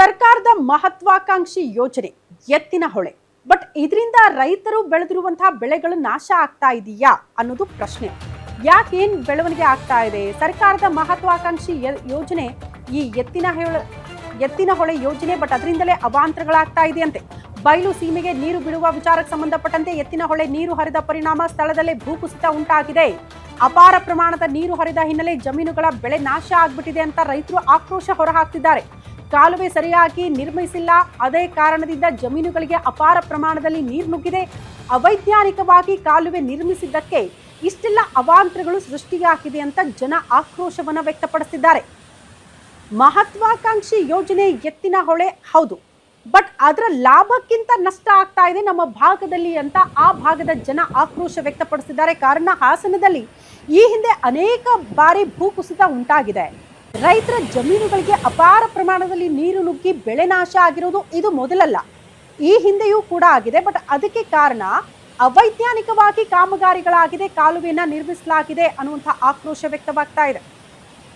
ಸರ್ಕಾರದ ಮಹತ್ವಾಕಾಂಕ್ಷಿ ಯೋಜನೆ ಎತ್ತಿನ ಹೊಳೆ. ಬಟ್ ಇದರಿಂದ ರೈತರು ಬೆಳೆದಿರುವಂತಹ ಬೆಳೆಗಳು ನಾಶ ಆಗ್ತಾ ಇದೆಯಾ ಅನ್ನೋದು ಪ್ರಶ್ನೆ. ಯಾಕೇನ್ ಬೆಳವಣಿಗೆ ಆಗ್ತಾ ಇದೆ? ಸರ್ಕಾರದ ಮಹತ್ವಾಕಾಂಕ್ಷಿ ಯೋಜನೆ ಈ ಎತ್ತಿನ ಎತ್ತಿನ ಹೊಳೆ ಯೋಜನೆ ಬಟ್ ಅದರಿಂದಲೇ ಅವಾಂತರಗಳಾಗ್ತಾ ಇದೆಯಂತೆ. ಬಯಲು ಸೀಮೆಗೆ ನೀರು ಬಿಡುವ ವಿಚಾರಕ್ಕೆ ಸಂಬಂಧಪಟ್ಟಂತೆ ಎತ್ತಿನ ಹೊಳೆ ನೀರು ಹರಿದ ಪರಿಣಾಮ ಸ್ಥಳದಲ್ಲೇ ಭೂಕುಸಿತ ಉಂಟಾಗಿದೆ. ಅಪಾರ ಪ್ರಮಾಣದ ನೀರು ಹರಿದ ಹಿನ್ನೆಲೆ ಜಮೀನುಗಳ ಬೆಳೆ ನಾಶ ಆಗ್ಬಿಟ್ಟಿದೆ ಅಂತ ರೈತರು ಆಕ್ರೋಶ ಹೊರಹಾಕ್ತಿದ್ದಾರೆ. ಕಾಲುವೆ ಸರಿಯಾಗಿ ನಿರ್ಮಿಸಿಲ್ಲ. ಅದೇ ಕಾರಣದಿಂದ ಜಮೀನುಗಳಿಗೆ ಅಪಾರ ಪ್ರಮಾಣದಲ್ಲಿ ನೀರು ನುಗ್ಗಿದೆ. ಅವೈಜ್ಞಾನಿಕವಾಗಿ ಕಾಲುವೆ ನಿರ್ಮಿಸಿದ್ದಕ್ಕೆ ಇಷ್ಟೆಲ್ಲ ಅವಾಂತರಗಳು ಸೃಷ್ಟಿಯಾಗಿದೆ ಅಂತ ಜನ ಆಕ್ರೋಶವನ್ನ ವ್ಯಕ್ತಪಡಿಸಿದ್ದಾರೆ. ಮಹತ್ವಾಕಾಂಕ್ಷಿ ಯೋಜನೆ ಎತ್ತಿನ ಹೊಳೆ, ಹೌದು. ಬಟ್ ಅದರ ಲಾಭಕ್ಕಿಂತ ನಷ್ಟ ಆಗ್ತಾ ಇದೆ ನಮ್ಮ ಭಾಗದಲ್ಲಿ ಅಂತ ಆ ಭಾಗದ ಜನ ಆಕ್ರೋಶ ವ್ಯಕ್ತಪಡಿಸಿದ್ದಾರೆ. ಕಾರಣ ಹಾಸನದಲ್ಲಿ ಈ ಹಿಂದೆ ಅನೇಕ ಬಾರಿ ಭೂಕುಸಿತ ಉಂಟಾಗಿದೆ. ರೈತರ ಜಮೀನುಗಳಿಗೆ ಅಪಾರ ಪ್ರಮಾಣದಲ್ಲಿ ನೀರು ನುಗ್ಗಿ ಬೆಳೆ ನಾಶ ಆಗಿರೋದು ಇದು ಮೊದಲಲ್ಲ. ಈ ಹಿಂದೆಯೂ ಕೂಡ ಆಗಿದೆ, ಬಟ್ ಅದಕ್ಕೆ ಕಾರಣ ಅವೈಜ್ಞಾನಿಕವಾಗಿ ಕಾಮಗಾರಿಗಳಾಗಿದೆ, ಕಾಲುವೆಯನ್ನ ನಿರ್ಮಿಸಲಾಗಿದೆ ಅನ್ನುವಂಥ ಆಕ್ರೋಶ ವ್ಯಕ್ತವಾಗ್ತಾ ಇದೆ.